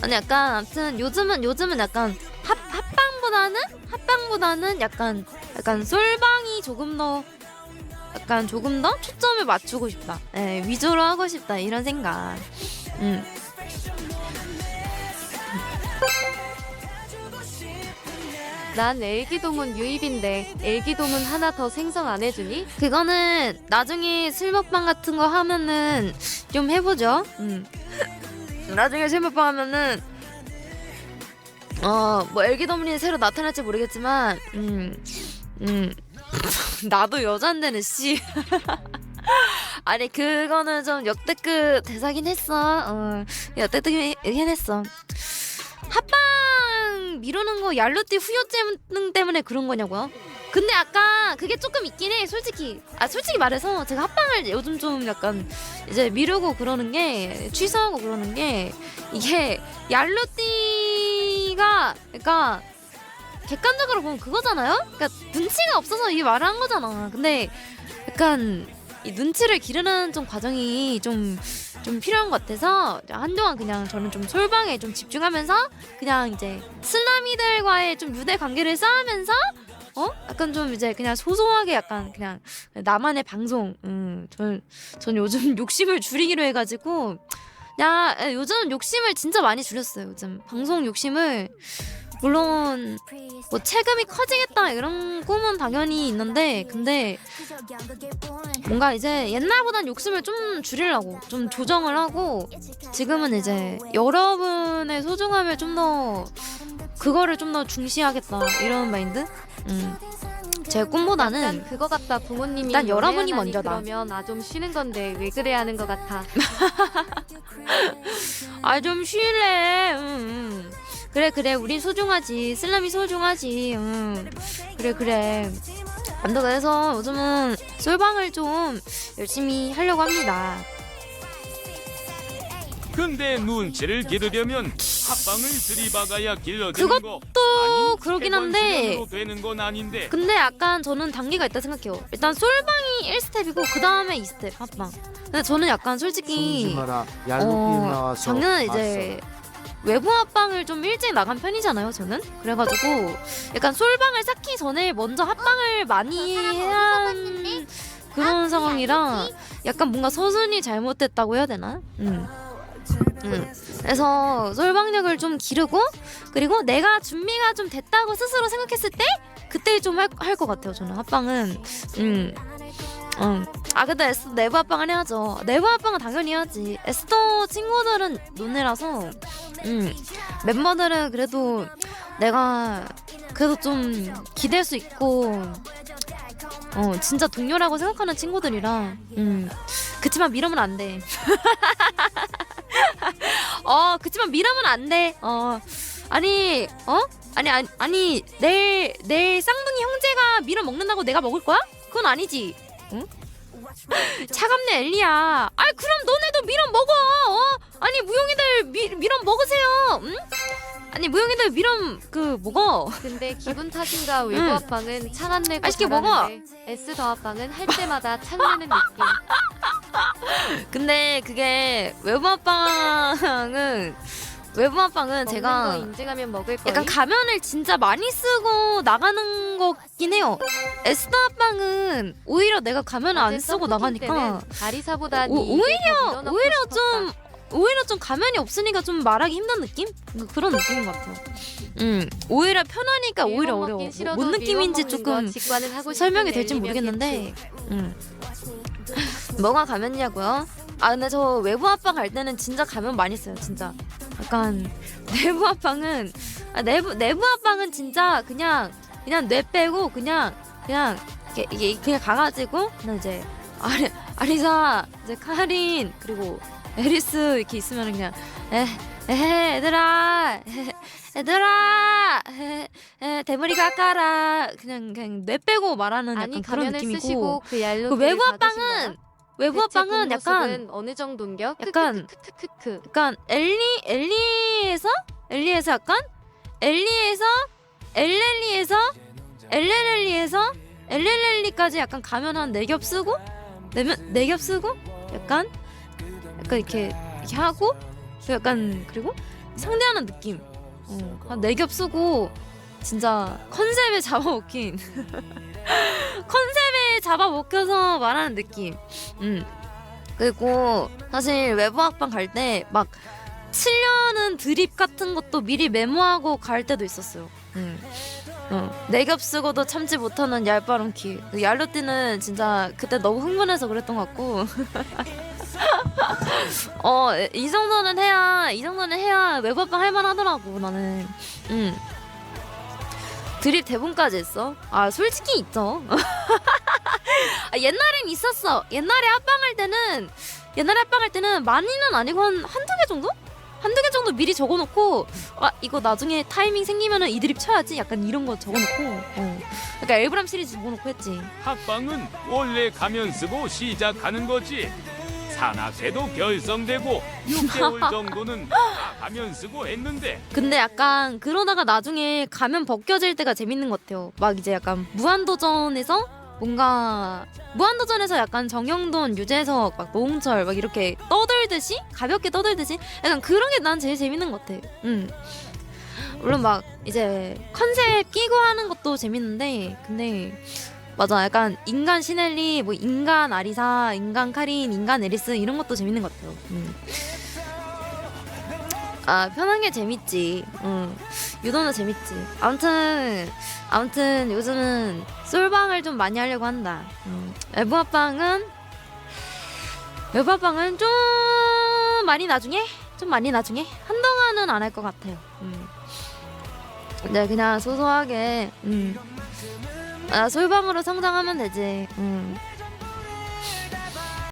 아니 약간 아무튼 요즘은 요즘은 약간 합 합방보다는 합방보다는 약간 약간 솔방이 조금 더 약간 조금 더 초점을 맞추고 싶다. 예, 위주로 하고 싶다 이런 생각. 음. 난 엘기동은 유입인데 엘기동은 하나 더 생성 안 해주니? 그거는 나중에 술 먹방 같은 거 하면은 좀 해보죠. 음. 나중에 술먹방 하면은 어뭐 엘기 더문이 새로 나타날지 모르겠지만 음, 음. 나도 여잔데는 씨. 아니 그거는 좀 역대급 대사긴 했어. 어, 역대급이긴 했어. 합방 미루는 거 얄루띠 후유증 때문에 그런 거냐고요? 근데 아까 그게 조금 있긴 해 솔직히. 아 솔직히 말해서 제가 합방을 요즘 좀 약간 이제 미루고 그러는 게 취소하고 그러는 게 이게 얄루띠가 그러니까 객관적으로 보면 그거잖아요? 그러니까 눈치가 없어서 이게 말을 한 거잖아. 근데 약간 이 눈치를 기르는 좀 과정이 좀 좀 필요한 것 같아서 한동안 그냥 저는 좀 솔방에 좀 집중하면서 그냥 이제 슬라미들과의 좀 유대 관계를 쌓으면서 어? 약간 좀 이제 그냥 소소하게 약간 그냥 나만의 방송. 음, 전, 전 요즘 욕심을 줄이기로 해가지고 야 에, 요즘 욕심을 진짜 많이 줄였어요. 요즘 방송 욕심을 물론 뭐 체급이 커지겠다 이런 꿈은 당연히 있는데 근데 뭔가 이제 옛날보단 욕심을 좀 줄이려고 좀 조정을 하고 지금은 이제 여러분의 소중함을 좀 더 그거를 좀 더 중시하겠다 이런 마인드. 음. 제 꿈보다는 난 그거 같다 부모님이 일단 여러분이 먼저다. 그러면 아 좀 쉬는 건데 왜 그래야 하는 것 같아 아 좀 쉴래. 음, 음. 그래 그래 우린 소중하지. 슬람이 소중하지. 음. 그래 그래. 아무튼 그래서 요즘은 솔방을 좀 열심히 하려고 합니다. 근데 눈치를 기르려면 합방을 들이박아야 길러지는 거 그것도 아닌 그러긴 한데 되는 건 아닌데 근데 약간 저는 단계가 있다 생각해요. 일단 솔방이 1스텝이고 그 다음에 2스텝 합방. 근데 저는 약간 솔직히 숨지 마라. 얄루띠 어, 나와서 작년에 이제 외부 합방을 좀 일찍 나간 편이잖아요, 저는. 그래가지고 약간 솔방을 쌓기 전에 먼저 합방을 많이 해야 한 그런 상황이라 약간 뭔가 서순이 잘못됐다고 해야 되나? 음. 음. 그래서 솔방력을 좀 기르고 그리고 내가 준비가 좀 됐다고 스스로 생각했을 때 그때 좀 할 것 같아요. 저는 합방은 음. 음. 아 근데 에스더 내부 합방은 해야죠. 내부 합방은 당연히 해야지. 에스더 친구들은 논해라서 음. 멤버들은 그래도 내가 그래도 좀 기댈 수 있고 어 진짜 동료라고 생각하는 친구들이라 음. 그치만 미루면 안 돼. 어 그치만 미루면 안 돼. 어 아니 어 아니 아니 아니 내일 내일 쌍둥이 형제가 밀어 먹는다고 내가 먹을 거야? 그건 아니지. 응? 차갑네 엘리야. 아 그럼 너네도 밀어 먹어. 어? 아니 무용이들 미, 밀어 먹으세요. 응? 아니 무용이들 밀어 그 먹어. 근데 기분 탓인가 외부 응. 합방은 창안 내고 맛있게 먹어. 잘하는데 S 더 합방은 할 때마다 창 내는 느낌 근데 그게 외부 합방은 외부 합방은 먹는 거 제가 인증하면 먹을 거니? 약간 가면을 진짜 많이 쓰고 나가는 거긴 해요. 에스더 합방은 오히려 내가 가면을 안 쓰고 나가니까 때는 다리사보다 오- 네 오히려 오히려. 좀 오히려 좀 가면이 없으니까 좀 말하기 힘든 느낌? 뭔가 그런 느낌인 것 같아요. 음 오히려 편하니까 오히려 어려워. 싫어도 뭔 느낌인지 조금 거 설명이 될지 모르겠는데 음. 뭐가 가면이냐고요? 아 근데 저 외부 합방 갈 때는 진짜 가면 많이 써요 진짜 약간 내부 합방은 아, 내부 내부 합방은 진짜 그냥 그냥 뇌 빼고 그냥 그냥 이게, 이게 그냥 가가지고 그냥 이제 아리 아리사 이제 카린 그리고 에리스 이렇게 있으면 그냥 에 에헤 얘들아 에헤, 얘들아 에헤, 에 대머리 깎아라. 그냥 그냥 뇌 빼고 말하는 약간 아니 그런 가면을 느낌이고. 쓰시고 그 얄로 그 외부 합방은 외부 합방은 약간 어느 정도인겨? 약간 크크크크크 약간 엘리 엘리에서 엘리에서 약간? 엘리에서 엘렐리에서 엘렐렐리에서 엘렐렐리까지 약간 가면 한 네 겹 쓰고? 네면 네겹 쓰고? 약간? 약간 이렇게 이렇게 하고? 그 약간 그리고? 상대하는 느낌. 어, 한 네 겹 쓰고 진짜 컨셉에 잡아먹힌 컨셉에 잡아먹혀서 말하는 느낌. 음. 그리고 사실 외부 학방 갈 때 막 치려는 드립 같은 것도 미리 메모하고 갈 때도 있었어요. 음. 어, 네겹 쓰고도 참지 못하는 얄바른 키. 그 얄루띠는 진짜 그때 너무 흥분해서 그랬던 것 같고. 어, 이 정도는 해야, 이 정도는 해야 외부학방 할만하더라고, 나는. 음. 드립 대본까지 했어? 아, 솔직히 있죠. 아, 옛날엔 있었어. 옛날에 합방할 때는, 옛날에 합방할 때는 많이는 아니고 한 한두 개 정도? 한두 개 정도 미리 적어놓고 아 이거 나중에 타이밍 생기면은 이 드립 쳐야지 약간 이런 거 적어놓고 어 그러니까 엘브람 시리즈 적어놓고 했지 합방은 원래 가면 쓰고 시작하는 거지. 산악회도 결성되고 6개월 정도는 다 가면 쓰고 했는데 근데 약간 그러다가 나중에 가면 벗겨질 때가 재밌는 것 같아요. 막 이제 약간 무한도전에서 뭔가 무한도전에서 약간 정영돈 유재석 막 노홍철 막 이렇게 떠들듯이 가볍게 떠들듯이 약간 그런 게 난 제일 재밌는 것 같아. 음. 물론 막 이제 컨셉 끼고 하는 것도 재밌는데 근데 맞아. 약간 인간 시넬리 뭐 인간 아리사 인간 카린 인간 에리스 이런 것도 재밌는 것 같아요. 음. 아 편한 게 재밌지. 응 유도는 재밌지. 아무튼 아무튼 요즘은 솔방을 좀 많이 하려고 한다. 음. 외부 합방은 외부 합방은 좀 많이 나중에? 좀 많이 나중에? 한동안은 안 할 것 같아요. 음. 네 그냥 소소하게. 음. 아, 솔방으로 성장하면 되지 음.